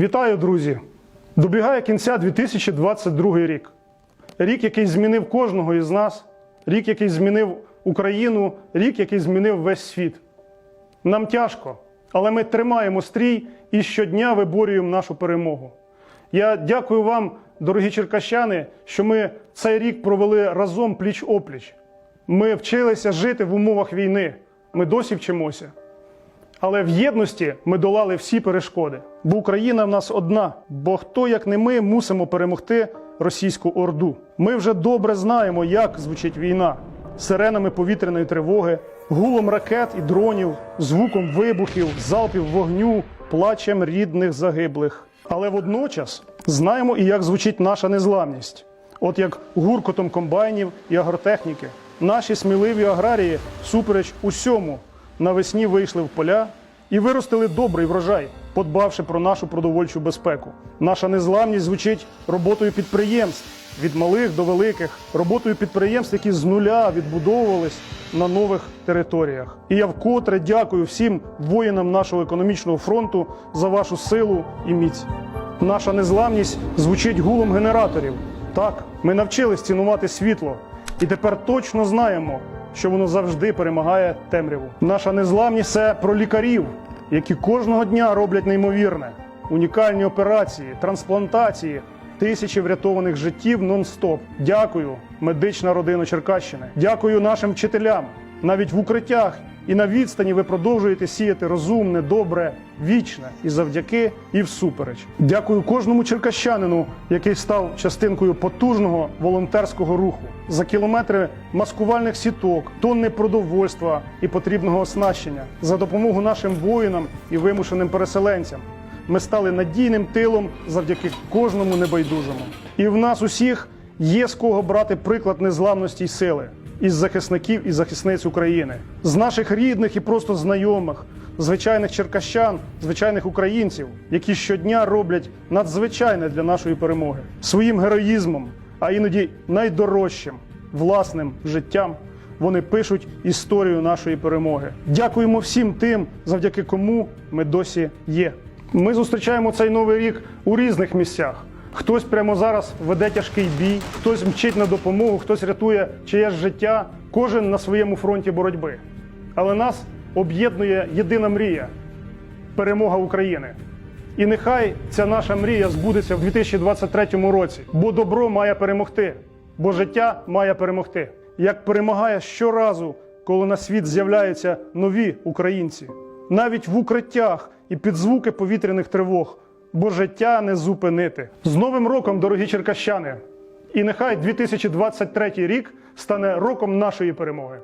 Вітаю, друзі! Добігає кінця 2022 рік. Рік, який змінив кожного із нас, рік, який змінив Україну, рік, який змінив весь світ. Нам тяжко, але ми тримаємо стрій і щодня виборюємо нашу перемогу. Я дякую вам, дорогі черкащани, що ми цей рік провели разом пліч опліч. Ми вчилися жити в умовах війни. Ми досі вчимося. Але в єдності ми долали всі перешкоди. Бо Україна в нас одна. Бо хто, як не ми, мусимо перемогти російську орду. Ми вже добре знаємо, як звучить війна сиренами повітряної тривоги, гулом ракет і дронів, звуком вибухів, залпів вогню, плачем рідних загиблих. Але водночас знаємо і як звучить наша незламність. От як гуркотом комбайнів і агротехніки. Наші сміливі аграрії, супереч усьому, навесні вийшли в поля і виростили добрий врожай, подбавши про нашу продовольчу безпеку. Наша незламність звучить роботою підприємств від малих до великих, роботою підприємств, які з нуля відбудовувались на нових територіях. І я вкотре дякую всім воїнам нашого економічного фронту за вашу силу і міць. Наша незламність звучить гулом генераторів. Так, ми навчились цінувати світло, і тепер точно знаємо, що воно завжди перемагає темряву. Наша незламність це про лікарів, які кожного дня роблять неймовірне, унікальні операції, трансплантації, тисячі врятованих життів нон-стоп. Дякую, медична родина Черкащини. Дякую нашим вчителям. Навіть в укриттях і на відстані ви продовжуєте сіяти розумне, добре, вічне і завдяки, і всупереч. Дякую кожному черкащанину, який став частинкою потужного волонтерського руху за кілометри маскувальних сіток, тонни продовольства і потрібного оснащення, за допомогу нашим воїнам і вимушеним переселенцям. Ми стали надійним тилом завдяки кожному небайдужому. І в нас усіх є з кого брати приклад незламності й сили із захисників і захисниць України, з наших рідних і просто знайомих, звичайних черкащан, звичайних українців, які щодня роблять надзвичайне для нашої перемоги своїм героїзмом, а іноді найдорожчим власним життям. Вони пишуть історію нашої перемоги. Дякуємо всім тим, завдяки кому ми досі є. Ми зустрічаємо цей новий рік у різних місцях. Хтось прямо зараз веде тяжкий бій, хтось мчить на допомогу, хтось рятує чиєсь життя, кожен на своєму фронті боротьби. Але нас об'єднує єдина мрія перемога України. І нехай ця наша мрія збудеться в 2023 році, бо добро має перемогти, бо життя має перемогти. Як перемагає щоразу, коли на світ з'являються нові українці, навіть в укриттях і під звуки повітряних тривог, бо життя не зупинити. З Новим роком, дорогі черкащани! І нехай 2023 рік стане роком нашої перемоги.